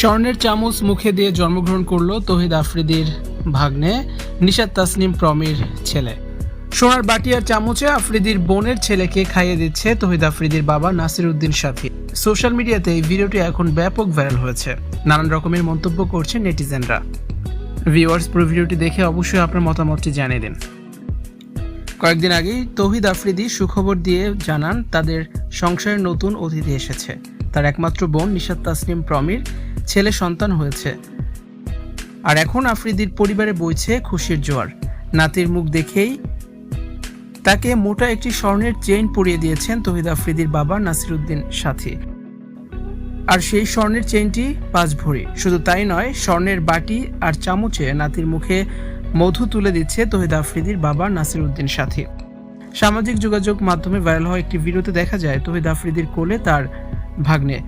স্বর্ণের চামচ মুখে দিয়ে জন্মগ্রহণ করল তহিদ আফ্রিদির ভাগ্নে নিশাদ তাসনিম প্রমির ছেলে। সোনার বাটি আর চামচে আফ্রিদির বোনের ছেলেকে খাইয়ে দিচ্ছে তহিদ আফ্রিদির বাবা নাসির উদ্দিন সাথী সোশ্যাল মিডিয়াতে এই ভিডিওটি এখন ব্যাপক ভাইরাল হয়েছে। নানান রকমের মন্তব্য করছে নেটিজেনরা। ভিউয়ার্স, পুরো ভিডিওটি দেখে অবশ্যই আপনার মতামতটি জানিয়ে দিন। কয়েকদিন আগেই তৌহিদ আফ্রিদি সুখবর দিয়ে জানান, তাদের সংসারের নতুন অতিথি এসেছে। তার একমাত্র বোন নিশাদ তাসনিম প্রমির ছেলে সন্তান হয়েছে। আর এখন আফ্রিদির পরিবারে বইছে খুশির জোয়ার। নাতির মুখ দেখেই তাকে মোটা একটি স্বর্ণের চেইন পরিয়ে দিয়েছেন তহিদ আফ্রিদির বাবা নাসিরুদ্দিন সাথী। আর সেই স্বর্ণের চেইনটি পাঁচ ভরি শুধু তাই নয়, স্বর্ণের বাটি আর চামচে নাতির মুখে মধু তুলে দিচ্ছে তহিদ আফ্রিদির বাবা নাসির উদ্দিন সাথী। সামাজিক যোগাযোগ মাধ্যমে ভাইরাল হওয়া একটি ভিডিওতে দেখা যায়, তহিদ আফ্রিদির কোলে তার ভাগ্নে।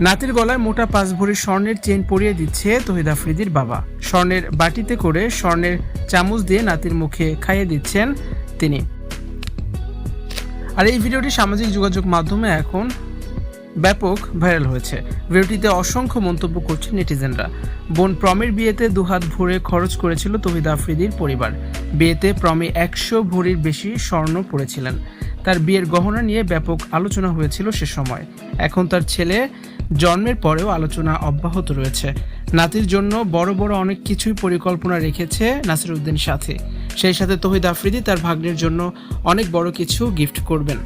নাতির গলায় মোটা পাঁচ ভরি স্বর্ণের চেন পরিয়ে দিচ্ছে তহিদ আফ্রিদির বাবা। স্বর্ণের বাটিতে করে স্বর্ণের চামচ দিয়ে নাতির মুখে খাইয়ে দিচ্ছেন তিনি। আর এই ভিডিওটি সামাজিক যোগাযোগ মাধ্যমে এখন ব্যাপক ভাইরাল হয়েছে। ভিডিওটিতে অসংখ্য মন্তব্য করছেন নেটিজেনরা। বোন প্রমের বিয়েতে দুহাত ভরে খরচ করেছিল তহিদ আফ্রিদির পরিবার। বিয়েতে প্রমে একশো ভরির বেশি স্বর্ণ পড়েছিলেন। তার বিয়ের গহনা নিয়ে ব্যাপক আলোচনা হয়েছিল সে সময়। এখন তার ছেলে জন্মের পরেও আলোচনা অব্যাহত রয়েছে। নাতির জন্য বড় বড় অনেক কিছুই পরিকল্পনা রেখেছে নাসিরউদ্দিন সাথে। সেই সাথে তহিদ আফ্রিদি তার ভাগ্নের জন্য অনেক বড় কিছু গিফট করবেন।